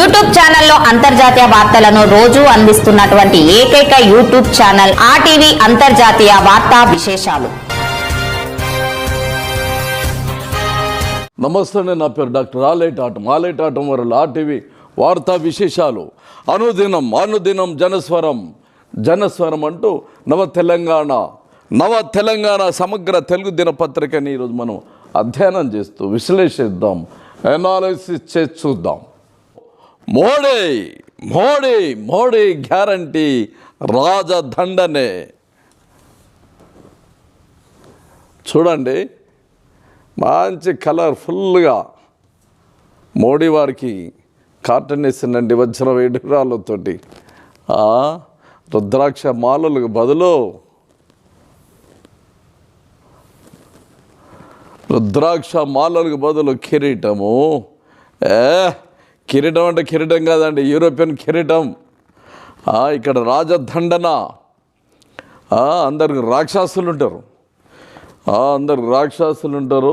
YouTube ఛానల్లో అంతర్జాతీయ వార్తలను రోజు అందిస్తున్నటువంటి ఏకైక యూట్యూబ్ ఛానల్ ఆర్టీవీ అంతర్జాతీయ వార్తా విశేషాలు. నమస్తే నా పేరు డాక్టర్ ఆలేటాటం. ఆలేటాటం ఆలేట్ వారు ఆర్టీవీ వార్తా విశేషాలు. అనుదినం అనుదినం జనస్వరం. జనస్వరం అంటూ నవ తెలంగాణ నవ తెలంగాణ సమగ్ర తెలుగు దినపత్రికని ఈరోజు మనం అధ్యయనం చేస్తూ విశ్లేషిద్దాం అనాలిసిస్ చేసి చూద్దాం. మోడీ మోడీ మోడీ గ్యారంటీ రాజదండనే. చూడండి మంచి కలర్ఫుల్గా మోడీ వారికి కాటన్ వేసిందండి వజ్ర వేడురాళ్ళతోటి రుద్రాక్ష మాలలకు బదులు రుద్రాక్ష మాలలకు బదులు కిరీటము. ఏ కిరీటం అంటే కిరీటం కాదండి యూరోపియన్ కిరీటం. ఇక్కడ రాజదండన. అందరికి రాక్షసులు ఉంటారు ఆ, అందరు రాక్షసులు ఉంటారు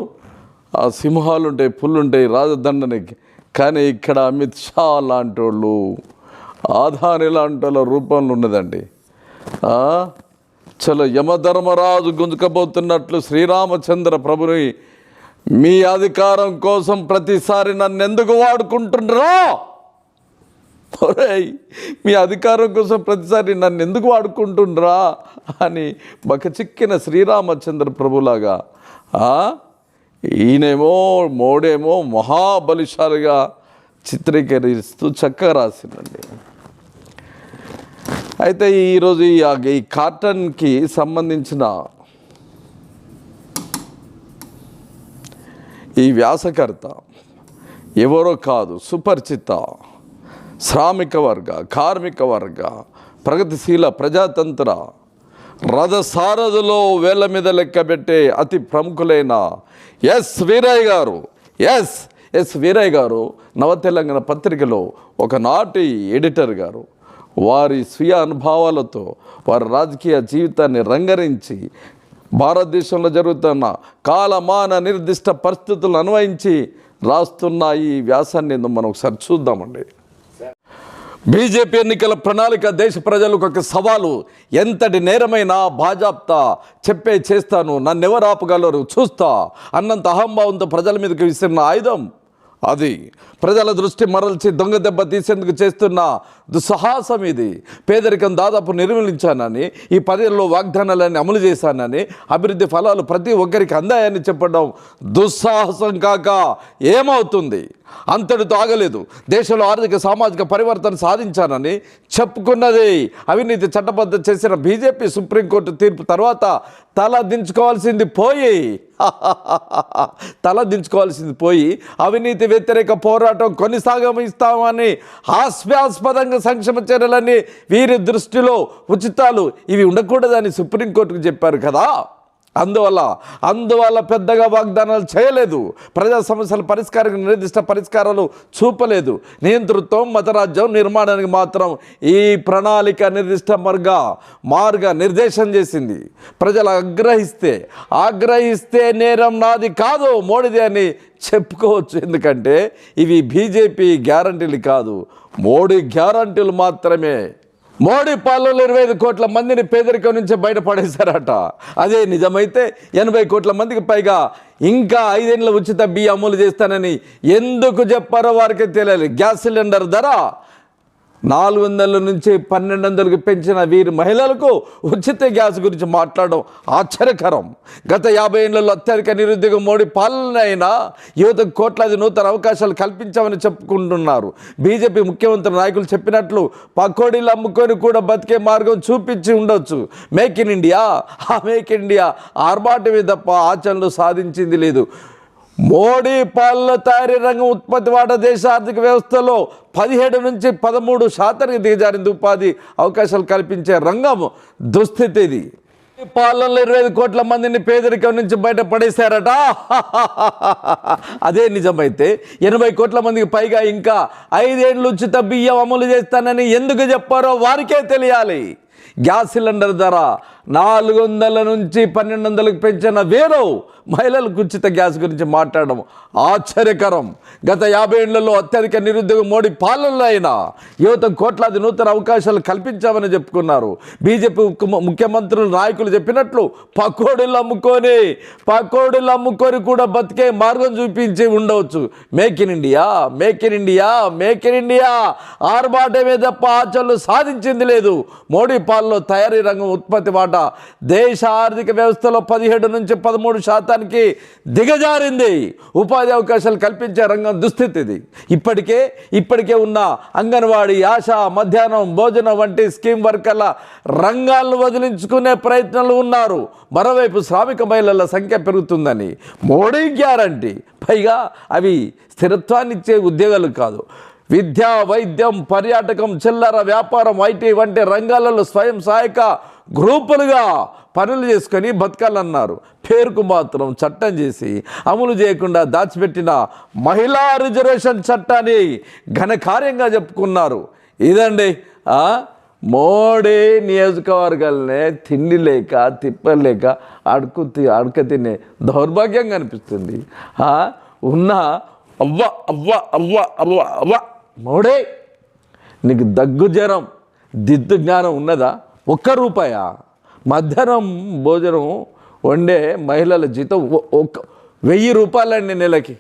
ఆ సింహాలు ఉంటాయి పుల్లు ఉంటాయి రాజదండనికి కానీ ఇక్కడ అమిత్ షా లాంటి వాళ్ళు ఆధాని లాంటి వాళ్ళ రూపంలో ఉన్నదండి. చలో యమధర్మరాజు గుంజుకపోతున్నట్లు శ్రీరామచంద్ర ప్రభుని మీ అధికారం కోసం ప్రతిసారి నన్ను ఎందుకు వాడుకుంటున్నారో మీ అధికారం కోసం ప్రతిసారి నన్ను ఎందుకు వాడుకుంటుండ్రా అని బకచిక్కిన శ్రీరామచంద్ర ప్రభులాగా ఈయనేమో మోడేమో మహాబలిశాలుగా చిత్రీకరిస్తూ చక్కగా రాసిందండి. అయితే ఈరోజు ఈ ఈ కాటన్కి సంబంధించిన ఈ వ్యాసకర్త ఎవరో కాదు సుపరిచిత శ్రామిక వర్గ కార్మిక వర్గ ప్రగతిశీల ప్రజాతంత్ర రథసారథులో వేల మీద లెక్కబెట్టే అతి ప్రముఖులైన ఎస్ వీరయ్య గారు. ఎస్ ఎస్ వీరయ్య గారు నవ తెలంగాణ పత్రికలో ఒకనాటి ఎడిటర్ గారు. వారి స్వీయ అనుభవాలతో వారి రాజకీయ జీవితాన్ని రంగరించి భారతదేశంలో జరుగుతున్న కాలమాన నిర్దిష్ట పరిస్థితులను అన్వయించి రాస్తున్న ఈ వ్యాసాన్ని మనం ఒకసారి చూద్దామండి. బీజేపీ ఎన్నికల ప్రణాళిక దేశ ప్రజలకు ఒక సవాలు. ఎంతటి నేరమైన భాజాప్తా చెప్పే చేస్తాను నన్నెవరు ఆపగలరు చూస్తా అన్నంత అహంభావంతో ప్రజల మీదకి విసిరిన ఆయుధం అది. ప్రజల దృష్టి మరల్చి దొంగ దెబ్బ తీసేందుకు చేస్తున్న దుస్సాహసం ఇది పేదరికం దాదాపు నిర్మూలించానని ఈ పదేళ్ళలో వాగ్దానాలన్నీ అమలు చేశానని అభివృద్ధి ఫలాలు ప్రతి ఒక్కరికి అందాయని చెప్పడం దుస్సాహసం కాక ఏమవుతుంది? అంతటితో ఆగలేదు. దేశంలో ఆర్థిక సామాజిక పరివర్తన సాధించానని చెప్పుకున్నది. అవినీతి చట్టబద్ధ చేసిన బీజేపీ సుప్రీంకోర్టు తీర్పు తర్వాత తల దించుకోవాల్సింది పోయి. తల దించుకోవాల్సింది పోయి. అవినీతి వ్యతిరేక పోరాటం కొనసాగమిస్తామని హాస్యాస్పదంగా సంక్షేమ చర్యలన్నీ వీరి దృష్టిలో ఉచితాలు. ఇవి ఉండకూడదని సుప్రీంకోర్టుకు చెప్పారు కదా. అందువల్ల అందువల్ల పెద్దగా వాగ్దానాలు చేయలేదు. ప్రజా సమస్యల పరిష్కారానికి నిర్దిష్ట పరిష్కారాలు చూపలేదు. నియంతృత్వం మతరాజ్యం నిర్మాణానికి మాత్రం ఈ ప్రణాళిక నిర్దిష్ట మార్గ మార్గ నిర్దేశం చేసింది. ప్రజలు ఆగ్రహిస్తే ఆగ్రహిస్తే నేరం నాది కాదు మోడీది అని చెప్పుకోవచ్చు. ఎందుకంటే ఇవి బీజేపీ గ్యారంటీలు కాదు. మోడీ గ్యారంటీలు మాత్రమే. మోడీ పాలనలో ఇరవై ఐదు కోట్ల మందిని పేదరికం నుంచి బయటపడేశారట. అదే నిజమైతే ఎనభై కోట్ల మందికి పైగా ఇంకా ఐదేళ్ళ ఉచిత బియ్యం అమలు చేస్తానని ఎందుకు చెప్పారో వారికి తెలియాలి. గ్యాస్ సిలిండర్ ధర నాలుగు వందల నుంచి పన్నెండు వందలకు పెంచిన వీరి మహిళలకు ఉచిత గ్యాస్ గురించి మాట్లాడడం ఆశ్చర్యకరం. గత యాభై ఏళ్ళలో అత్యధిక నిరుద్యోగ మోడీ పాలన అయినా యువతకు కోట్లాది నూతన అవకాశాలు కల్పించామని చెప్పుకుంటున్నారు. బీజేపీ ముఖ్యమంత్రి నాయకులు చెప్పినట్లు పకోడీలు అమ్ముకొని కూడా బతికే మార్గం చూపించి ఉండొచ్చు. మేక్ ఇన్ ఇండియా ఆ మేక్ ఇన్ ఇండియా ఆర్భాటమే తప్ప ఆచరణలు సాధించింది లేదు. మోడీ పాలన తయారీ రంగం ఉత్పత్తి వాట దేశ ఆర్థిక వ్యవస్థలో పదిహేడు నుంచి పదమూడు శాతానికి దిగజారింది ఉపాధి అవకాశాలు కల్పించే రంగం దుస్థితి ఇది. పాలనలో ఇరవై ఐదు కోట్ల మందిని పేదరికం నుంచి బయటపడేశారట. అదే నిజమైతే ఎనభై కోట్ల మందికి పైగా ఇంకా ఐదేళ్ళు ఉచిత బియ్యం అమలు చేస్తానని ఎందుకు చెప్పారో వారికే తెలియాలి. గ్యాస్ సిలిండర్ ధర నాలుగు వందల నుంచి పన్నెండు వందలకు పెంచిన వేరు మహిళలకు ఉచిత గ్యాస్ గురించి మాట్లాడడం ఆశ్చర్యకరం. గత యాభై ఏళ్ళలో అత్యధిక నిరుద్యోగం మోడీ పాలనలో అయినా యువత కోట్లాది నూతన అవకాశాలు కల్పించామని చెప్పుకున్నారు. బీజేపీ ముఖ్యమంత్రులు నాయకులు చెప్పినట్లు పకోడీలు అమ్ముకొని పకోడీలు అమ్ముకొని కూడా బతికే మార్గం చూపించి ఉండవచ్చు. Make in India make in India make in India. ఆర్భాటమే తప్ప ఆచరణలు సాధించింది లేదు. మోడీ పాలనలో తయారీ రంగం ఉత్పత్తి వాటా దేశ ఆర్థిక వ్యవస్థలో పదిహేడు నుంచి పదమూడు శాతం రంగానికి దిగజారింది. ఉపాధి అవకాశాలు కల్పించే రంగం దుస్థితి ఇది ఇప్పటికే ఇప్పటికే ఉన్న అంగన్వాడీ ఆశ మధ్యాహ్నం భోజనం వంటి స్కీమ్ వర్కర్ల రంగాలను వదిలించుకునే ప్రయత్నాలు ఉన్నారు. మరోవైపు శ్రామిక మహిళల సంఖ్య పెరుగుతుందని మోడీ గ్యారంటీ. పైగా అవి స్థిరత్వాన్ని ఇచ్చే ఉద్యోగాలు కాదు. విద్య వైద్యం పర్యాటకం చిల్లర వ్యాపారం ఐటీ వంటి రంగాలలో స్వయం సహాయక గ్రూపులుగా పనులు చేసుకొని బతకాలన్నారు. పేరుకు మాత్రం చట్టం చేసి అమలు చేయకుండా దాచిపెట్టిన మహిళా రిజర్వేషన్ చట్టాన్ని ఘనకార్యంగా చెప్పుకున్నారు. ఇదండి మోడీ నియోజకవర్గాలనే తిండి లేక తిప్పలేక అడుకు తి- అడక తినే దౌర్భాగ్యంగా అనిపిస్తుంది ఉన్న అవ్వ అవ్వ అవ్వ అవ్వ అవ్వ. మోడే నీకు దగ్గు జ్వరం దిద్దు జ్ఞానం ఉన్నదా? ఒక్క రూపాయ? మధ్యాహ్నం భోజనం వండే మహిళల జీతం ఒ- ఒక్క వెయ్యి రూపాయలండి నెలకి.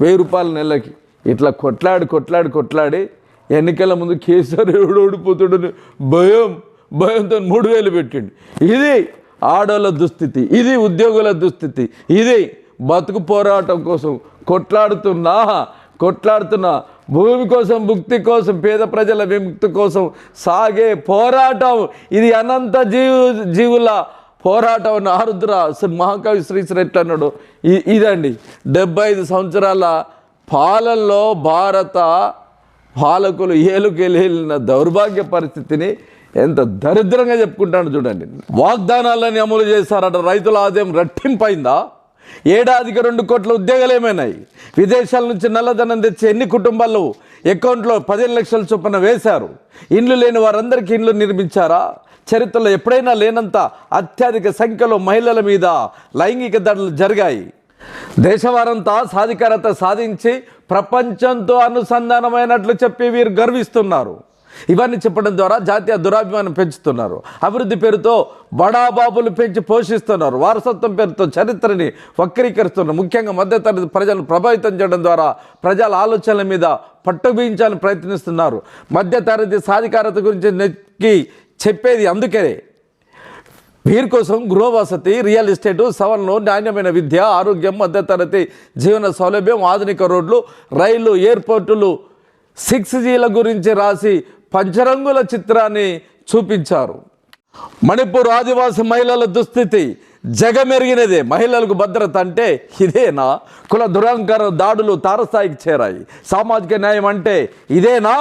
వెయ్యి రూపాయల నెలకి. ఇట్లా కొట్లాడి కొట్లాడి కొట్లాడి ఎన్నికల ముందు కేసీఆర్ ఎవడు ఓడిపోతాడని భయం భయంతో మూడు వేలు పెట్టిండు. ఇది ఆడోళ్ళ దుస్థితి ఇది ఉద్యోగుల దుస్థితి ఇది బతుకు పోరాటం కోసం కొట్లాడుతున్నా కొట్లాడుతున్నా భూమి కోసం ముక్తి కోసం పేద ప్రజల విముక్తి కోసం సాగే పోరాటం. ఇది అనంత జీవు జీవుల పోరాటం అని ఆరుద్ర శ్రీ మహాకవి శ్రీశ్రీ ఎట్లా అన్నాడు. ఇ- ఇదండి. డెబ్బై ఐదు సంవత్సరాల పాలనలో భారత పాలకులు ఏలుకెళ్ళిన దౌర్భాగ్య పరిస్థితిని ఎంత దరిద్రంగా చెప్పుకుంటాను చూడండి. వాగ్దానాలని అమలు చేశారట. రైతుల ఆదాయం రెట్టింపైందా? ఏడాదికి రెండు కోట్ల ఉద్యోగాలు ఏమైనాయి? విదేశాల నుంచి నల్లధనం తెచ్చి ఎన్ని కుటుంబాలు అకౌంట్లో పదిహేను లక్షల చొప్పున వేశారు? ఇండ్లు లేని వారందరికీ ఇండ్లు నిర్మించారా? చరిత్రలో ఎప్పుడైనా లేనంత అత్యధిక సంఖ్యలో మహిళల మీద లైంగిక దాడులు జరిగాయి. దేశవారంతా సాధికారత సాధించి ప్రపంచంతో అనుసంధానమైనట్లు చెప్పి వీరు గర్విస్తున్నారు. ఇవన్నీ చెప్పడం ద్వారా జాతీయ దురాభిమానం పెంచుతున్నారు. అభివృద్ధి పేరుతో బడాబాబులు పెంచి పోషిస్తున్నారు. వారసత్వం పేరుతో చరిత్రని వక్రీకరిస్తున్నారు. ముఖ్యంగా మధ్యతరగతి ప్రజలను ప్రభావితం చేయడం ద్వారా ప్రజల ఆలోచనల మీద పట్టుబించాలని ప్రయత్నిస్తున్నారు. మధ్యతరగతి సాధికారత గురించి నెక్కి చెప్పేది అందుకనే వీరి కోసం గృహవసతి రియల్ ఎస్టేటు సవరణలు నాణ్యమైన విద్య ఆరోగ్యం మధ్యతరగతి జీవన సౌలభ్యం ఆధునిక రోడ్లు రైళ్ళు ఎయిర్పోర్టులు సిక్స్ జీల గురించి రాసి పంచరంగుల చిత్రాన్ని చూపించారు. మణిపూర్ ఆదివాసి మహిళల దుస్థితి జగమెరిగినదే. మహిళలకు భద్రత అంటే ఇదేనా? కుల దురహంకార దాడులు తారస్థాయికి చేరాయి. సామాజిక న్యాయం అంటే ఇదేనా?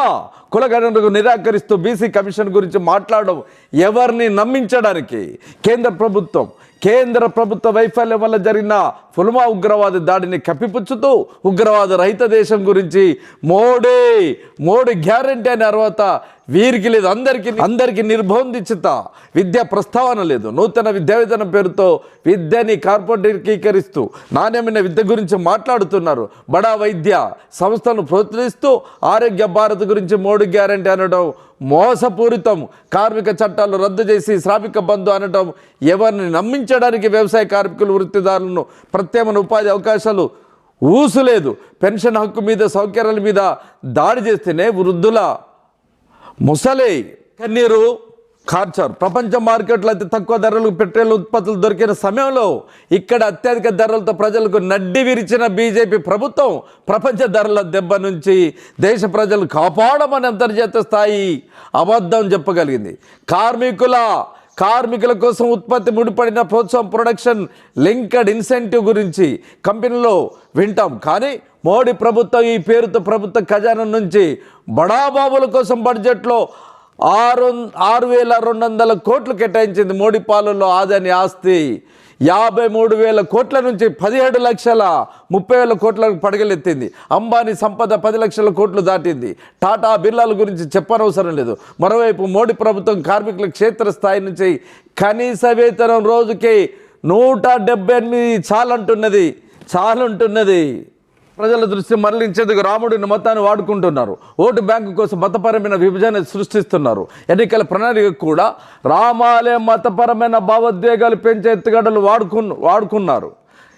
కులగణనకు నిరాకరిస్తూ బీసీ కమిషన్ గురించి మాట్లాడడం ఎవరిని నమ్మించడానికి? కేంద్ర ప్రభుత్వం కేంద్ర ప్రభుత్వ వైఫల్యం వల్ల జరిగిన ఫుల్మా ఉగ్రవాద దాడిని కప్పిపుచ్చుతూ ఉగ్రవాద రహిత దేశం గురించి మోడీ మోడీ గ్యారంటీ అనే తర్వాత వీరికి లేదు. అందరికీ అందరికీ నిర్బంధించుత విద్యా ప్రస్తావన లేదు. నూతన విద్యా విధానం పేరుతో విద్యని కార్పొరేటీకరిస్తూ నాణ్యమైన విద్య గురించి మాట్లాడుతున్నారు. బడా వైద్య సంస్థను ప్రోత్సహిస్తూ ఆరోగ్య భారత్ గురించి మోడీ గ్యారంటీ అనడం మోసపూరితం కార్మిక చట్టాలు రద్దు చేసి శ్రామిక బంధు అనటం ఎవరిని నమ్మించడానికి వ్యవసాయ కార్మికులు వృత్తిదారులను ప్రత్యేకమైన ఉపాధి అవకాశాలు ఊసులేదు. పెన్షన్ హక్కు మీద సౌకర్యాల మీద దాడి చేస్తేనే వృద్ధుల ముసలి కన్నీరు కార్చారు ప్రపంచ మార్కెట్లో అతి తక్కువ ధరలకు పెట్రోల్ ఉత్పత్తులు దొరికిన సమయంలో ఇక్కడ అత్యధిక ధరలతో ప్రజలకు నడ్డి విరిచిన బీజేపీ ప్రభుత్వం ప్రపంచ ధరల దెబ్బ నుంచి దేశ ప్రజలు కాపాడమని అంతర్జాతీయ స్థాయి అబద్ధం చెప్పగలిగింది. కార్మికుల కార్మికుల కోసం ఉత్పత్తి ముడిపడిన ప్రోత్సాహం ప్రొడక్షన్ లింక్డ్ ఇన్సెంటివ్ గురించి కంపెనీలో వింటాం. కానీ మోడీ ప్రభుత్వం ఈ పేరుతో ప్రభుత్వ ఖజానా నుంచి బడాబాబుల కోసం బడ్జెట్లో ఆరు ఆరు వేల రెండు వందల కోట్లు కేటాయించింది మోడీ పాలనలో ఆదాని ఆస్తి. యాభై మూడు వేల కోట్ల నుంచి పదిహేడు లక్షల ముప్పై వేల కోట్లకు పడగలెత్తింది. అంబానీ సంపద పది లక్షల కోట్లు దాటింది. టాటా బిర్లాల గురించి చెప్పనవసరం లేదు. మరోవైపు మోడీ ప్రభుత్వం కార్మికుల క్షేత్రస్థాయి నుంచి కనీస వేతనం రోజుకి నూట డెబ్బై ఎనిమిది చాలంటున్నది. చాలంటున్నది. ప్రజల దృష్టి మరలించేందుకు రాముడిని మతాన్ని వాడుకుంటున్నారు. ఓటు బ్యాంకు కోసం మతపరమైన విభజన సృష్టిస్తున్నారు. ఎన్నికల ప్రణాళిక కూడా రామాలయం మతపరమైన భావోద్వేగాలు పెంచే ఎత్తుగడలు వాడుకు వాడుకున్నారు.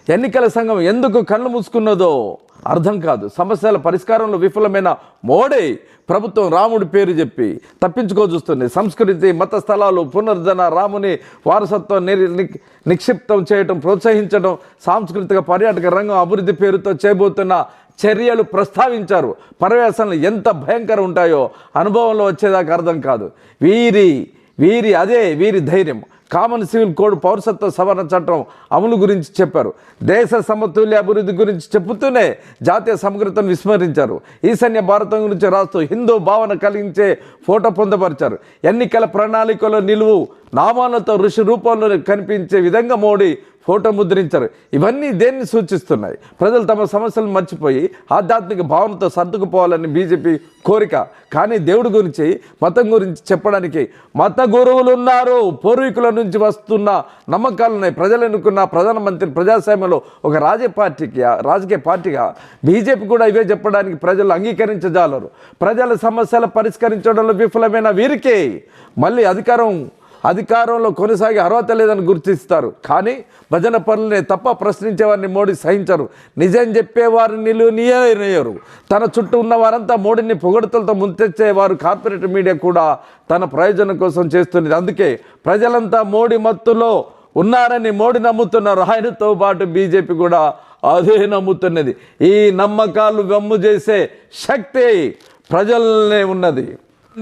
ఎన్నికల సంఘం ఎందుకు కళ్ళు మూసుకున్నదో అర్థం కాదు. సమస్యల పరిష్కారంలో విఫలమైన మోడీ ప్రభుత్వం రాముడి పేరు చెప్పి తప్పించుకో చూస్తుంది సంస్కృతి మత స్థలాలు పునరుద్ధరణ రాముని వారసత్వం నిర్- ని- నిక్షిప్తం చేయటం ప్రోత్సహించడం సాంస్కృతిక పర్యాటక రంగం అభివృద్ధి పేరుతో చేయబోతున్న చర్యలు ప్రస్తావించారు. పర్యవేశనలు ఎంత భయంకరం ఉంటాయో అనుభవంలో వచ్చేదాకా అర్థం కాదు. వీరి వీరి అదే వీరి ధైర్యం. కామన్ సివిల్ కోడ్ పౌరసత్వ సవరణ చట్టం అమలు గురించి చెప్పారు. దేశ సమతుల్య అభివృద్ధి గురించి చెబుతూనే జాతీయ సమగ్రతను విస్మరించారు. ఈశాన్య భారతం గురించి రాస్తూ హిందూ భావన కలిగించే ఫోటో పొందపరిచారు. ఎన్నికల ప్రణాళికలో నిలువు నామాలతో ఋషి రూపంలో కనిపించే విధంగా మోడీ ఫోటో ముద్రించారు ఇవన్నీ దేన్ని సూచిస్తున్నాయి? ప్రజలు తమ సమస్యలను మర్చిపోయి ఆధ్యాత్మిక భావనతో సర్దుకుపోవాలని బీజేపీ కోరిక. కానీ దేవుడి గురించి మతం గురించి చెప్పడానికి మత గురువులు ఉన్నారు పూర్వీకుల నుంచి వస్తున్న నమ్మకాలు ఉన్నాయి ప్రజలు ఎన్నుకున్న ప్రధానమంత్రి ప్రజాస్వామ్యంలో ఒక రాజకీయ పార్టీకి రాజకీయ పార్టీగా బీజేపీ కూడా ఇవే చెప్పడానికి ప్రజలు అంగీకరించజాలరు. ప్రజల సమస్యలు పరిష్కరించడంలో విఫలమైన వీరికే మళ్ళీ అధికారం అధికారంలో కొనసాగే అర్హత లేదని గుర్తిస్తారు. కానీ భజన పనులనే తప్ప ప్రశ్నించేవారిని మోడీ సహించరు. నిజం చెప్పేవారిని నియనయ్యరు తన చుట్టూ ఉన్న వారంతా మోడీని పొగడతలతో ముంతెచ్చేవారు కార్పొరేట్ మీడియా కూడా తన ప్రయోజనం కోసం చేస్తున్నది. అందుకే ప్రజలంతా మోడీ మత్తులో ఉన్నారని మోడీ నమ్ముతున్నారు. ఆయనతో పాటు బీజేపీ కూడా అదే నమ్ముతున్నది. ఈ నమ్మకాలు వెమ్ము చేసే శక్తి ప్రజలనే ఉన్నది.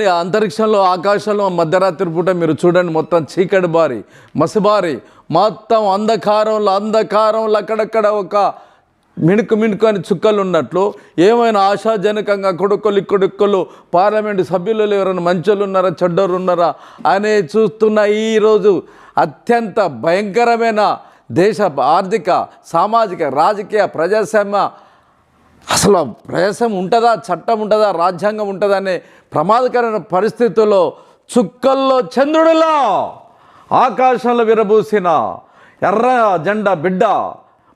అంతరిక్షంలో ఆకాశంలో మధ్యరాత్రి పూట మీరు చూడండి మొత్తం చీకటి బారి మసిబారి మొత్తం అంధకారంలో అంధకారంలో అక్కడక్కడ ఒక మిణుకు మిణుకు అని చుక్కలు ఉన్నట్లు ఏమైనా ఆశాజనకంగా కొడుకులు ఇక్కడొక్కలు పార్లమెంటు సభ్యులు ఎవరైనా మంచోళ్ళు ఉన్నారా చెడ్డోరు ఉన్నారా అనే చూస్తున్న ఈరోజు అత్యంత భయంకరమైన దేశ ఆర్థిక సామాజిక రాజకీయ ప్రజాస్వామ్య అసలు ప్రజాస్వామ్యం ఉంటుందా చట్టం ఉంటుందా రాజ్యాంగం ఉంటుందా అనే ప్రమాదకరమైన పరిస్థితుల్లో చుక్కల్లో చంద్రుడిలో ఆకాశంలో విరబూసిన ఎర్ర జెండా బిడ్డ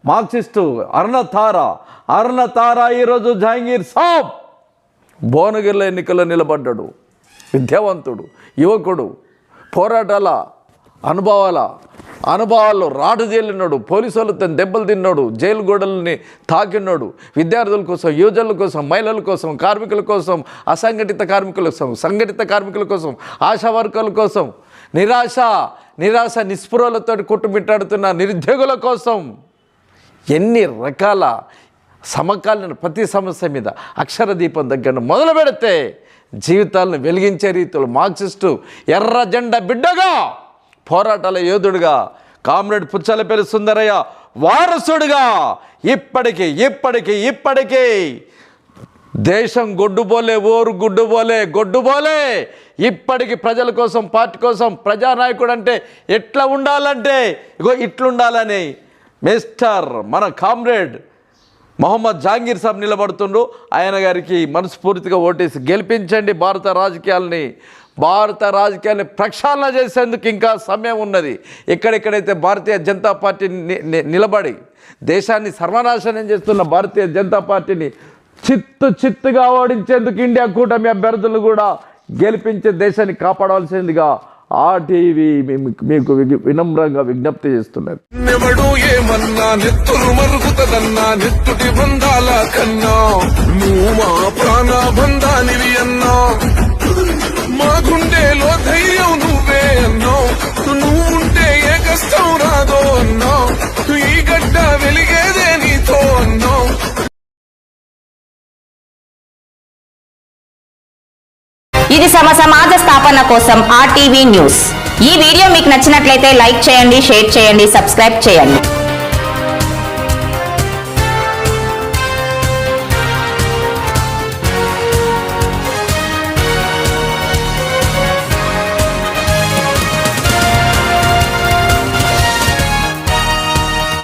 మార్క్సిస్టు అరుణతార అరుణతార ఈరోజు జహాంగీర్ సాబ్ భువనగిరిలో ఎన్నికల్లో నిలబడ్డాడు. విద్యావంతుడు యువకుడు పోరాటాల అనుభవాల అనుభవాల్లో రాటు తేలినాడు తను దెబ్బలు తిన్నాడు జైలు గోడల్ని తాకినాడు విద్యార్థుల కోసం యువజనుల కోసం మహిళల కోసం కార్మికుల కోసం అసంఘటిత కార్మికుల కోసం సంఘటిత కార్మికుల కోసం ఆశా వర్కర్ల కోసం నిరాశ నిరాశ నిస్పృహలతో కొట్టుమిట్టాడుతున్న నిరుద్యోగుల కోసం ఎన్ని రకాల సమకాలీన ప్రతి సమస్య మీద అక్షర దీపం దగ్గర మొదలు పెడితే జీవితాలను వెలిగించే రీతిలో మార్క్సిస్టు ఎర్ర జెండా బిడ్డగా పోరాటాల యోధుడుగా కామ్రేడ్ పుచ్చలపల్లి సుందరయ్య వారసుడుగా ఇప్పటికీ ఇప్పటికీ ఇప్పటికీ దేశం గొడ్డుబోలే ఓరు గుడ్డుబోలే గొడ్డుబోలే ఇప్పటికి ప్రజల కోసం పార్టీ కోసం ప్రజానాయకుడు అంటే ఎట్లా ఉండాలంటే ఇగో ఇట్లుండాలని మిస్టర్ మన కామ్రేడ్ మొహమ్మద్ జాంగీర్ సాబ్ నిలబడుతుండ్రు. ఆయన గారికి మనస్ఫూర్తిగా ఓటేసి గెలిపించండి భారత రాజకీయాల్ని భారత రాజకీయాన్ని ప్రక్షాళన చేసేందుకు ఇంకా సమయం ఉన్నది. ఎక్కడెక్కడైతే భారతీయ జనతా పార్టీని నిలబడి దేశాన్ని సర్వనాశనం చేస్తున్న భారతీయ జనతా పార్టీని చిత్తు చిత్తుగా ఓడించేందుకు ఇండియా కూటమి అభ్యర్థులు కూడా గెలిపించే దేశాన్ని కాపాడవలసిందిగా ఆ టీవీ మీకు వినమ్రంగా విజ్ఞప్తి చేస్తున్నది నెవడు ఏమన్నా నెత్తురు మరుగుతదన్నా నెత్తుటి బంధాల కన్నా నువ్వు మా ప్రాణ బంధానివి అన్నా. మా గుండెలో ధైర్యం నువ్వే అన్నావు. నువ్వుంటే ఏ కష్టం రాదో అన్నావు. ఈ గడ్డ వెలిగేదే నీతో అన్నావు. ఇది సమ సమాజ స్థాపన కోసం ఆర్టీవీ న్యూస్. ఈ వీడియో మీకు నచ్చినట్లయితే లైక్ చేయండి షేర్ చేయండి సబ్స్క్రైబ్ చేయండి.